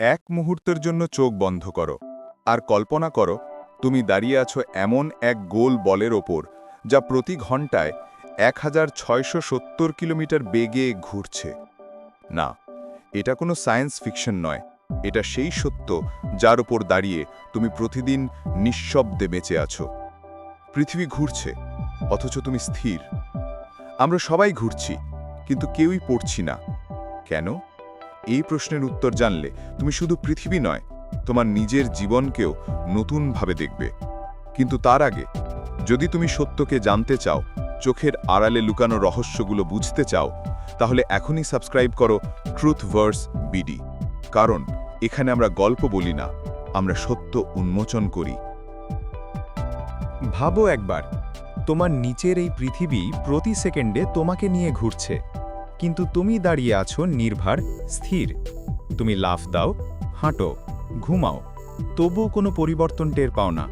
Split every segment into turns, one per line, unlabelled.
এক মুহূর্তের জন্য চোখ বন্ধ করো আর কল্পনা করো, তুমি দাঁড়িয়ে আছো এমন এক গোল বলের ওপর যা প্রতি ঘন্টায় এক হাজার ছয়শো সত্তর কিলোমিটার বেগে ঘুরছে। না, এটা কোনো সায়েন্স ফিকশন নয়। এটা সেই সত্য যার ওপর দাঁড়িয়ে তুমি প্রতিদিন নিঃশব্দে বেঁচে আছো। পৃথিবী ঘুরছে, অথচ তুমি স্থির। আমরা সবাই ঘুরছি, কিন্তু কেউই পড়ছি না। কেন? এই প্রশ্নের উত্তর জানলে তুমি শুধু পৃথিবী নয়, তোমার নিজের জীবনকেও নতুনভাবে দেখবে। কিন্তু তার আগে, যদি তুমি সত্যকে জানতে চাও, চোখের আড়ালে লুকানো রহস্যগুলো বুঝতে চাও, তাহলে এখনই সাবস্ক্রাইব করো ট্রুথ ভার্স বিডি কারণ এখানে আমরা গল্প বলি না, আমরা সত্য উন্মোচন করি।
ভাবো একবার, তোমার নিচের এই পৃথিবী প্রতি সেকেন্ডে তোমাকে নিয়ে ঘুরছে। কিন্তু তুমি দাঁড়িয়ে আছো নির্ভার, স্থির। তুমি লাফ দাও, হাঁটো, ঘুমাও। তবুও কোনো পরিবর্তন টের পাও না।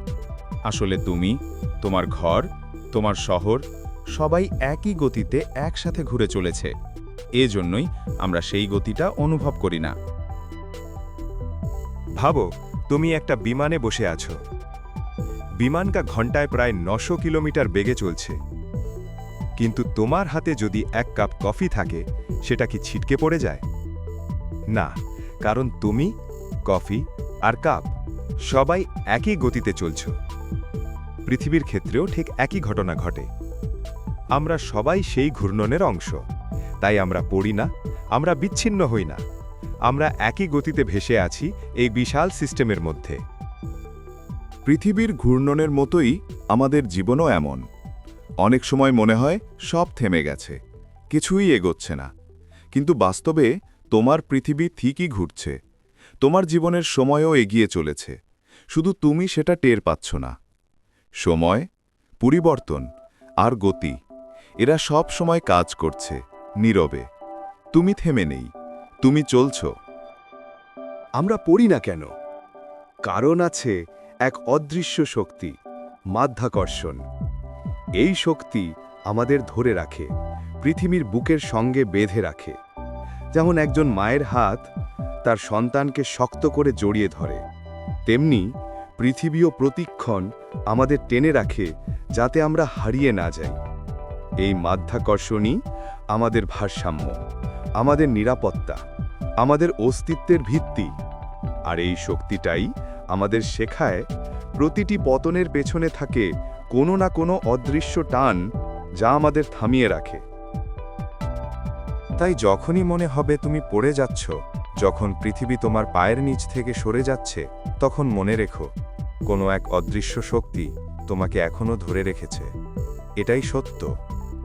আসলে তুমি, তোমার ঘর, তোমার শহর, সবাই একই গতিতে একসাথে ঘুরে চলেছে। এজন্যই আমরা সেই গতিটা অনুভব করি না।
ভাবো, তুমি একটা বিমানে বসে আছো। বিমানটা ঘন্টায় প্রায় নশো কিলোমিটার বেগে চলছে। কিন্তু তোমার হাতে যদি এক কাপ কফি থাকে, সেটা কি ছিটকে পড়ে যায়? না, কারণ তুমি, কফি আর কাপ সবাই একই গতিতে চলছ। পৃথিবীর ক্ষেত্রেও ঠিক একই ঘটনা ঘটে। আমরা সবাই সেই ঘূর্ণনের অংশ। তাই আমরা পড়ি না, আমরা বিচ্ছিন্ন হই না। আমরা একই গতিতে ভেসে আছি এই বিশাল সিস্টেমের মধ্যে।
পৃথিবীর ঘূর্ণনের মতোই আমাদের জীবনও এমন। অনেক সময় মনে হয় সব থেমে গেছে, কিছুই এগোচ্ছে না। কিন্তু বাস্তবে তোমার পৃথিবী ঠিকই ঘুরছে, তোমার জীবনের সময়ও এগিয়ে চলেছে, শুধু তুমি সেটা টের পাচ্ছ না। সময়, পরিবর্তন আর গতি, এরা সব সময় কাজ করছে, নীরবে। তুমি থেমে নেই, তুমি চলছ।
আমরা পড়ি না কেন? কারণ আছে এক অদৃশ্য শক্তি, মাধ্যাকর্ষণ। এই শক্তি আমাদের ধরে রাখে, পৃথিবীর বুকের সঙ্গে বেঁধে রাখে। যেমন একজন মায়ের হাত তার সন্তানকে শক্ত করে জড়িয়ে ধরে, তেমনি পৃথিবীও প্রতিক্ষণ আমাদের টেনে রাখে যাতে আমরা হারিয়ে না যাই। এই মাধ্যাকর্ষণই আমাদের ভারসাম্য, আমাদের নিরাপত্তা, আমাদের অস্তিত্বের ভিত্তি। আর এই শক্তিটাই আমাদের শেখায় প্রতিটি পতনের পেছনে থাকে কোনো না কোনো অদৃশ্য টান যা আমাদের থামিয়ে রাখে। তাই যখনই মনে হবে তুমি পড়ে যাচ্ছ, যখন পৃথিবী তোমার পায়ের নিচ থেকে সরে যাচ্ছে, তখন মনে রেখো, কোনো এক অদৃশ্য শক্তি তোমাকে এখনও ধরে রেখেছে। এটাই সত্য,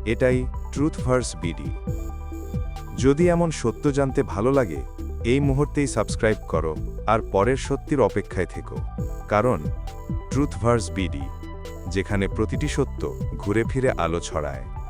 এটাই ট্রুথ ভার্স বিডি যদি এমন সত্য জানতে ভালো লাগে, এই মুহূর্তেই সাবস্ক্রাইব করো, আর পরের সত্যির অপেক্ষায় থেকো। কারণ ট্রুথ ভার্স বিডি যেখানে প্রতিটি সত্য ঘুরে ফিরে আলো ছড়ায়।